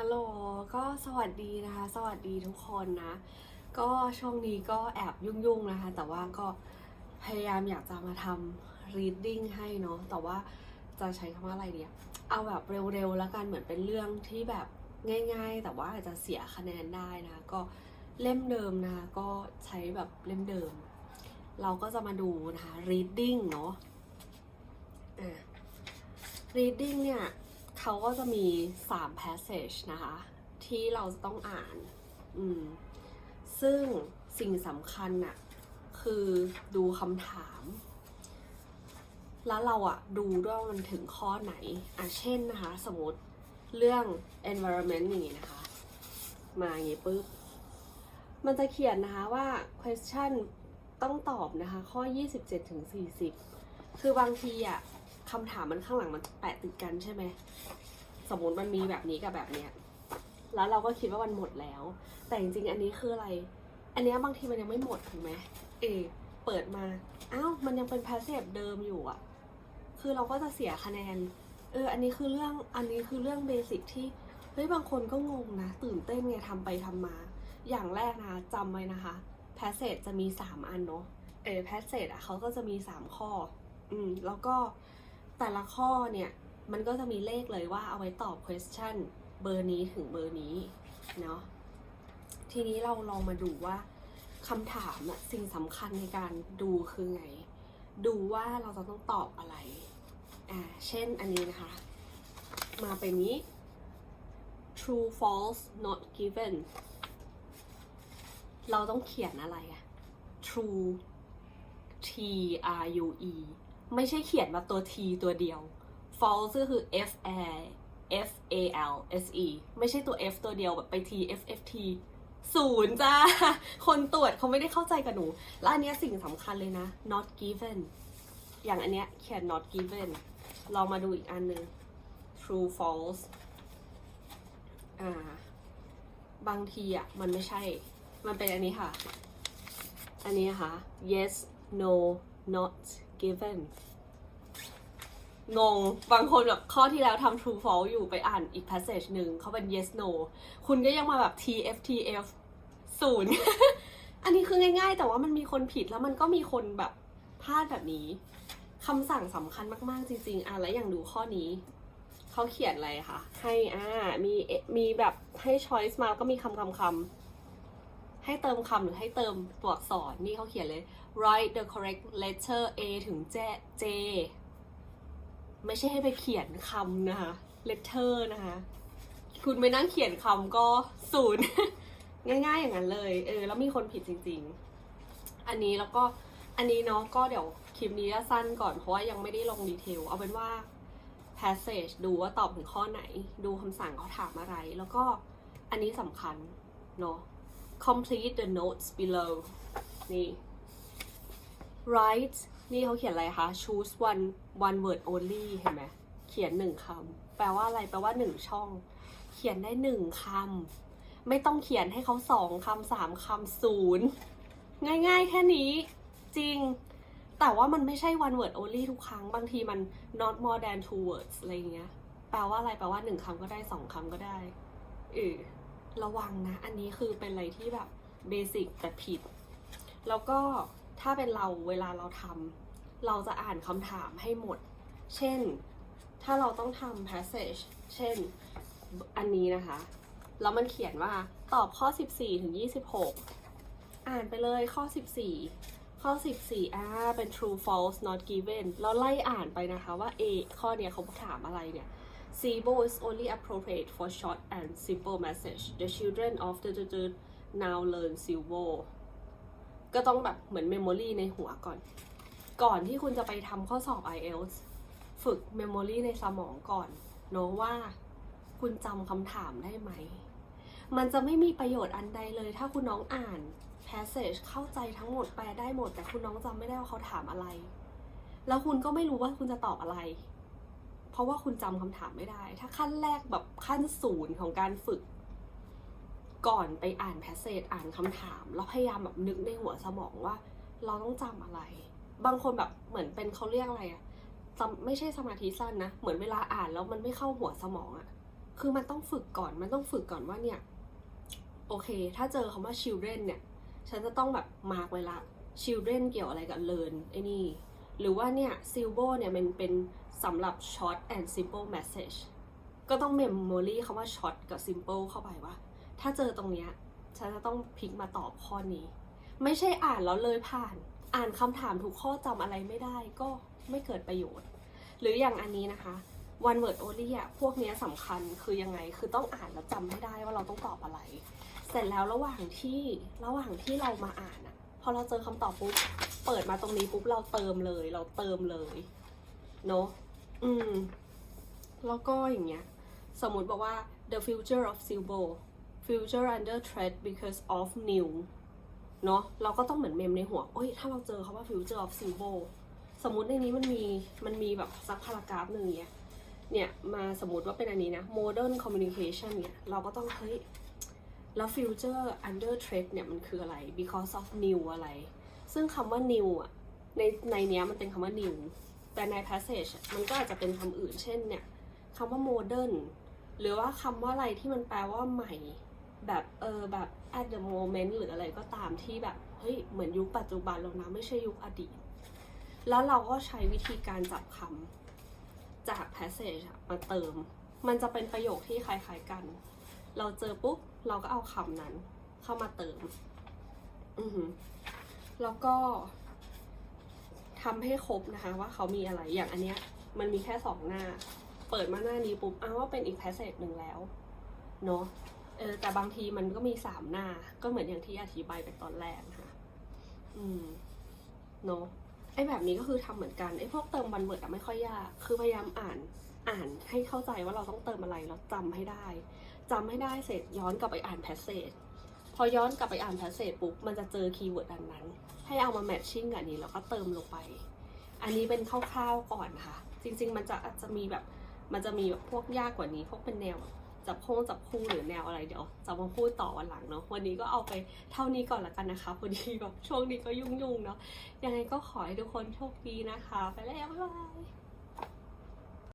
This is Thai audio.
ฮัลโหล ก็สวัสดีนะคะ สวัสดีทุกคนนะ ก็ช่วงนี้ก็แอบยุ่งๆนะคะ แต่ว่าก็พยายามอยากจะมาทำ reading ให้เนาะ แต่ว่าจะใช้คำว่าอะไรเดียเอาแบบเร็วๆแล้วกัน เหมือนเป็นเรื่องที่แบบง่าย ๆ แต่ว่าอาจจะเสียคะแนนได้นะ ก็เล่มเดิมนะคะก็ใช้แบบเล่มเดิม เราก็จะมาดูนะคะ reading เนาะอะ reading เนี่ย เขาก็จะมี3 passage นะคะ ที่เราจะต้องอ่าน อืม ซึ่งสิ่งสำคัญน่ะ คือดูคำถาม แล้วเราอะดูด้วยว่ามันถึงข้อไหน อะ เช่นนะคะ สมมติเรื่อง environment อย่างนี้นะคะ มาอย่างนี้ปุ๊บ มันจะเขียนนะคะว่า question ต้องตอบนะคะ ข้อ 27ถึง40 คือบางทีอะ คำถามมันข้างหลังมันแปะติดกันใช่ไหม สมมติมันมีแบบนี้กับแบบเนี้ย แล้วเราก็คิดว่ามันหมดแล้ว แต่จริงๆ อันนี้คืออะไร อันนี้บางทีมันยังไม่หมดถูกไหม เอ เปิดมา อ้าว มันยังเป็นพาสเซฟเดิมอยู่อะคือเราก็จะเสียคะแนน เออ อันนี้คือเรื่อง อันนี้คือเรื่องเบสิกที่ เฮ้ย บางคนก็งงนะ ตื่นเต้นไงทำไปทำมา อย่างแรกนะจำไว้นะคะพาสเซจจะมี 3 อันเนาะ เออพาสเซจอะเขาก็จะมี 3 ข้อ อืม แล้วก็ แต่ละข้อเนี่ย มันก็จะมีเลขเลยว่าเอาไว้ตอบ question เบอร์นี้ถึงเบอร์นี้เนาะทีนี้เราลองมาดูว่าคำถามอะสิ่งสำคัญในการดูคือไง ดูว่าเราจะต้องตอบอะไรอ่าเช่นอันนี้นะคะ มาเป็นนี้ true false not given เราต้องเขียนอะไรอะ true t r u e ไม่ใช่เขียนแบบตัว t ตัวเดียว false ก็คือ f a f a l s e ไม่ใช่ตัว f ตัวเดียวแบบไป t f f t ศูนย์จ้า คนตรวจเขาไม่ได้เข้าใจกับหนู แล้วอันเนี้ยสิ่งสำคัญเลยนะ not given อย่างอันเนี้ยเขียน not given เรามาดูอีกอันหนึ่ง true false อ่า บางทีอะ มันไม่ใช่ มันเป็นอันนี้ค่ะ อันนี้นะคะ yes no not given งง บางคนแบบข้อที่แล้วทำ true false อยู่ไปอ่านอีก passage หนึ่งเขาเป็น yes no คุณก็ยังมาแบบ tf tf ศูนย์ อันนี้คือง่าย ๆ แต่ว่ามันมีคนผิดแล้วมันก็มีคนแบบพลาดแบบนี้คำสั่งสำคัญมากๆจริง ๆ อะแล้วอย่างดูข้อนี้ เขาเขียนอะไรคะ ให้อ่ามีมีแบบให้ choice มาแล้วก็มีคำคำคำ ให้เติมคำหรือให้เติมตัวอักษรนี่เขาเขียนเลย write the correct letter A ถึง J J ไม่ใช่ให้ไปเขียนคำนะคะ letter นะคะ คุณไปนั่งเขียนคำก็ศูนย์ง่ายๆอย่างนั้นเลย เออ แล้วมีคนผิดจริง ๆ อันนี้แล้วก็อันนี้เนาะก็เดี๋ยวคลิปนี้จะสั้นก่อนเพราะว่ายังไม่ได้ลงดีเทล เอาเป็นว่า passage ดูว่าตอบถึงข้อไหน ดูคำสั่งเขาถามอะไร แล้วก็อันนี้สำคัญเนาะ complete the notes below นี่ write นี่เขาเขียนอะไรคะ choose one one word only เห็นไหม เขียนหนึ่งคำ แปลว่าอะไร แปลว่าหนึ่งช่อง เขียนได้หนึ่งคำ ไม่ต้องเขียนให้เขาสองคำสามคำศูนย์ ง่ายๆ แค่นี้ จริง แต่ว่ามันไม่ใช่ one word only ทุกครั้ง บางทีมัน not more than two words อะไรอย่างเงี้ย แปลว่าอะไร แปลว่าหนึ่งคำก็ได้สองคำก็ได้ เออ ระวังนะ อันนี้คือเป็นอะไรที่แบบเบสิกแต่ผิด แล้วก็ถ้าเป็นเราเวลาเราทำเราจะอ่านคำถามให้หมด เช่น ถ้าเราต้องทำ passage เช่น อันนี้นะคะ แล้วมันเขียนว่าตอบข้อ 14 ถึง 26 อ่านไปเลยข้อ 14 ข้อ 14อ่าเป็น true false not given แล้วไล่อ่านไปนะคะว่า A ข้อเนี้ยเขาถามอะไรเนี่ย Sibo is only appropriate for short and simple message the children of the the the now learn Silvo ก็ต้องแบบเหมือน memory ในหัวก่อน ก่อนที่คุณจะไปทำข้อสอบ IELTS ฝึก memory ในสมองก่อนเนอะว่าคุณจำคำถามได้ไหม มันจะไม่มีประโยชน์อันใดเลยถ้าคุณน้องอ่าน passage เข้าใจทั้งหมดแปลได้หมด แต่คุณน้องจำไม่ได้ว่าเขาถามอะไร แล้วคุณก็ไม่รู้ว่าคุณจะตอบอะไร ราะว่าคุณจำคำถามไม่ได้ ถ้าขั้นแรกแบบขั้นศูนย์ของการฝึก ก่อนไปอ่าน passage อ่านคำถาม แล้วพยายามแบบนึกในหัวสมองว่า เราต้องจำอะไร บางคนแบบเหมือนเป็นเขาเรียกอะไรอะจำไม่ใช่สมาธิสั้นนะ เหมือนเวลาอ่านแล้วมันไม่เข้าหัวสมองอะคือมันต้องฝึกก่อน มันต้องฝึกก่อนว่าเนี่ย โอเค ถ้าเจอคำว่า children เนี่ย ฉันจะต้องแบบมาร์กไว้ละ children เกี่ยวอะไรกับ learn ไอ้นี่ หรือว่าเนี่ย syllable เนี่ยมันเป็นสำหรับ short and simple message ก็ต้อง memory คำว่า short กับ simple เข้าไปว่า ถ้าเจอตรงเนี้ยฉันจะต้องพลิกมาตอบข้อนี้ ไม่ใช่อ่านแล้วเลยผ่าน อ่านคำถามทุกข้อจำอะไรไม่ได้ก็ไม่เกิดประโยชน์ หรืออย่างอันนี้นะคะ one word only อะพวกเนี้ยสำคัญคือยังไง คือต้องอ่านแล้วจำให้ได้ว่าเราต้องตอบอะไร เสร็จแล้วระหว่างที่ระหว่างที่เรามาอ่าน อะพอเราเจอคำตอบปุ๊บ เปิดมาตรงนี้ปุ๊บเราเติมเลย เราเติมเลย เนอะอืม แล้วก็อย่างเงี้ย สมมุติบอกว่า the future of silver future under threat because of new เนอะเราก็ต้องเหมือนเมมในหัว โอ้ย ถ้าเราเจอคาว่า future of silver สมมติในนี้มันมี มันมีแบบซักพารากราฟหนึ่งเนี้ย เนี่ย มาสมมติว่าเป็นอันนี้นะ modern communication เนี่ย เราก็ต้อง เฮ้ย แล้ว future under threat เนี่ยมันคืออะไร because of new อะไร ซึ่งคำว่า new อะในในเนี้ยมันเป็นคำว่า new แต่ใน passage มันก็อาจจะเป็นคำอื่น เช่นเนี่ยคำว่า modern หรือว่าคำว่าอะไรที่มันแปลว่าใหม่ แบบเออแบบ at the moment หรืออะไรก็ตามที่แบบ เฮ้ย เหมือนยุคปัจจุบันแล้วนะไม่ใช่ยุคอดีต แล้วเราก็ใช้วิธีการจับคำจาก passage มาเติม มันจะเป็นประโยคที่คล้ายๆกัน เราเจอปุ๊บเราก็เอาคำนั้น เข้ามาเติม อือหือแล้วก็ทำให้ครบนะคะ ว่าเขามีอะไรอย่างอันเนี้ย มันมีแค่สองหน้า เปิดมาหน้านี้ปุ๊บอ้าวว่าเป็นอีก passage หนึ่งแล้วเนอะเออแต่บางทีมันก็มีสามหน้า ก็เหมือนอย่างที่อธิบายไปตอนแรกนะคะอืมเนอะไอ้แบบนี้ก็คือทำเหมือนกันไอ้พวกเติมวันเวิร์ดอะไม่ค่อยยาก คือพยายามอ่าน อ่านให้เข้าใจว่าเราต้องเติมอะไรแล้วจำให้ได้จำให้ได้เสร็จย้อนกลับไปอ่านแพสเซจพอย้อนกลับไปอ่านแพสเซจปุ๊บมันจะเจอคีย์เวิร์ดอันนั้น ให้เอามาแมทชิ่งกับอันนี้แล้วก็เติมลงไป อันนี้เป็นคร่าวๆก่อนนะคะ จริง ๆ มันจะอาจจะมีแบบมันจะมีแบบพวกยากกว่านี้พวกเป็นแนวจับโค้งจับคู่หรือแนวอะไรเดี๋ยวจะมาพูดต่อวันหลังเนาะวันนี้ก็เอาไปเท่านี้ก่อนละกันนะคะพอดีแบบช่วงนี้ก็ยุ่งๆเนาะยังไงก็ขอให้ทุกคนโชคดีนะคะ ไปแล้วบ๊ายบาย